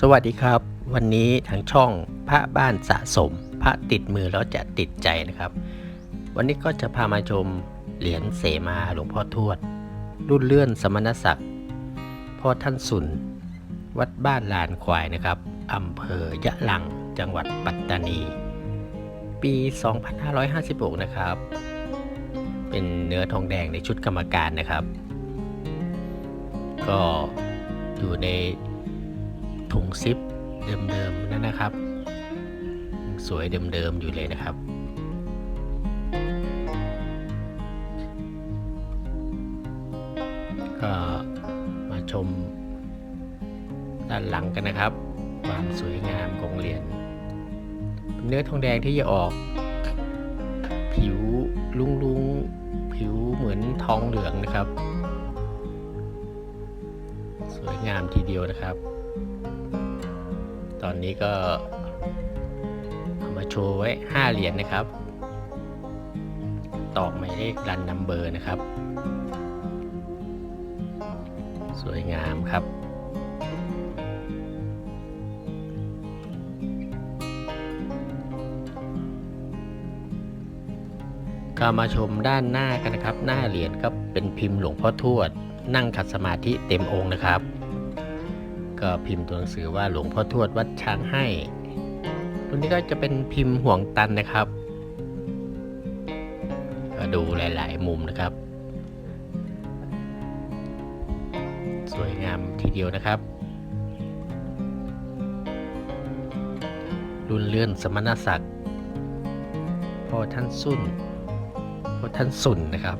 สวัสดีครับ วันนี้ทางช่องพระบ้านสะสม พระติดมือแล้วจะติดใจนะครับ วันนี้ก็จะพามาชมเหรียญเสมาหลวงพ่อทวด รุ่นเลื่อนสมณศักดิ์พ่อท่านสุน วัดบ้านลานควายนะครับอำเภอยะลังจังหวัดปัตตานี ปี 2556 นะครับ เป็นเนื้อทองแดงในชุดกรรมการนะครับ ก็อยู่ใน ถุงซิปเดิมๆนั่นนะครับ สวยเดิมๆอยู่เลยนะครับ ก็มาชมด้านหลังกันนะครับ ความสวยงามของเหรียญเนื้อทองแดงที่จะออก ผิวลุงๆ ผิวเหมือนทองเหลืองนะครับ สวยงามทีเดียวนะครับ อนนี้ก็เอามาโชว์ไว้ 5 เหรียญนะครับ ตอกหมายเลขรันนัมเบอร์นะครับ สวยงามครับก็มาชมด้านหน้ากันนะครับ หน้าเหรียญก็เป็นพิมพ์หลวงพ่อทวด นั่งขัดสมาธิเต็มองค์นะครับ ก็พิมพ์ตัวหนังสือว่าหลวงพ่อทวดวัดช้างให้ตัวนี้ก็จะเป็นพิมพ์ห่วงตันนะครับก็ดูหลาย ๆ มุมนะครับ สวยงามทีเดียวนะครับ รุ่นเลื่อนสมณศักดิ์พ่อท่านสุนพ่อท่านสุนนะครับ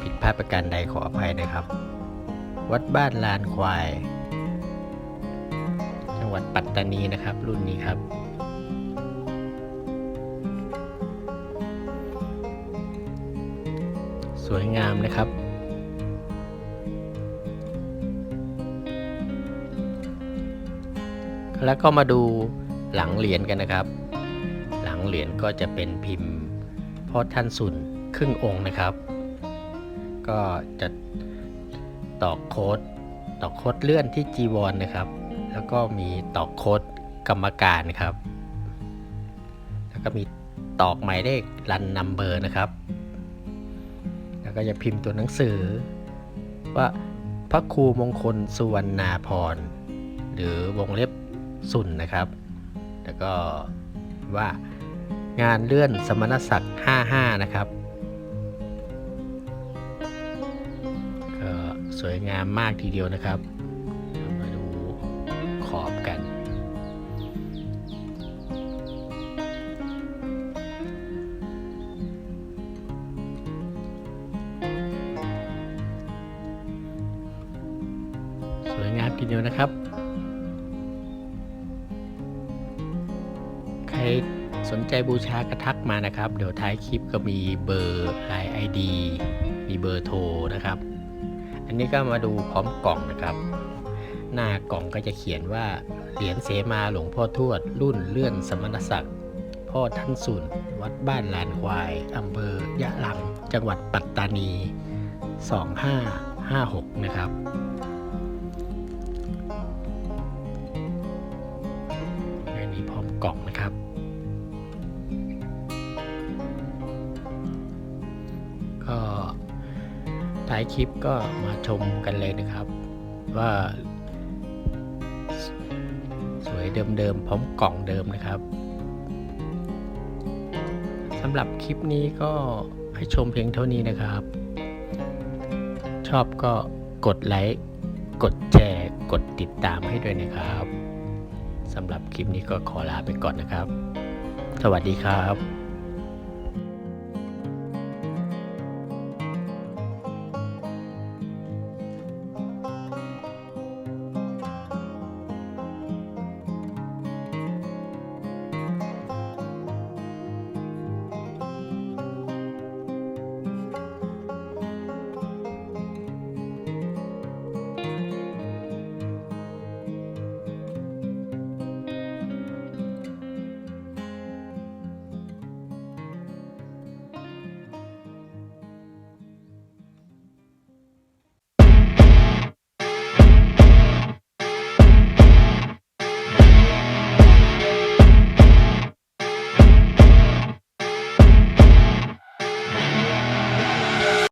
ผิดพลาดประการใดขออภัยนะครับ วัดบ้านลานควาย วัดปัตตานีนะครับ รุ่นนี้ครับ สวยงามนะครับ แล้วก็มาดูหลังเหรียญกันนะครับ หลังเหรียญก็จะเป็นพิมพ์พ่อท่านสุนครึ่งองค์นะครับ ก็จะตอกโค้ดตอกโค้ดเลื่อนที่จีวรนนะครับ แล้วก็มีตอกโค้ดกรรมการครับ แล้วก็มีตอกหมายเลขรันนัมเบอร์นะครับ แล้วก็จะพิมพ์ตัวหนังสือ ว่าพระครูมงคลสุวรรณาพรหรือวงเล็บสุนนะครับ แล้วก็ว่างานเลื่อนสมณศักดิ์ 55 นะครับก็สวยงามมากทีเดียวนะครับ อบกัน สวยงามทีเดียวนะครับ ใครสนใจบูชากระทักมานะครับ เดี๋ยวท้ายคลิปก็มีเบอร์ไลน์ไอดีมีเบอร์โทรนะครับ อันนี้ก็มาดูพร้อมกล่องนะครับ หน้ากล่องก็จะเขียนว่าเหรียญเสมาหลวงพ่อทวด รุ่นเลื่อนสมณศักดิ์พ่อท่านสุนวัดบ้านลานควายอำเภอยะลัง จังหวัดปัตตานี 2556 นะครับอันนี้พร้อมกล่องนะครับก็ท้ายคลิปก็มาชมกันเลยนะครับ ว่า เดิมๆพร้อมกล่องเดิมนะครับสำหรับคลิปนี้ก็ให้ชมเพียงเท่านี้นะครับ ชอบก็กดไลค์กดแชร์ กดติดตามให้ด้วยนะครับสำหรับคลิปนี้ก็ขอลาไปก่อนนะครับ สวัสดีครับ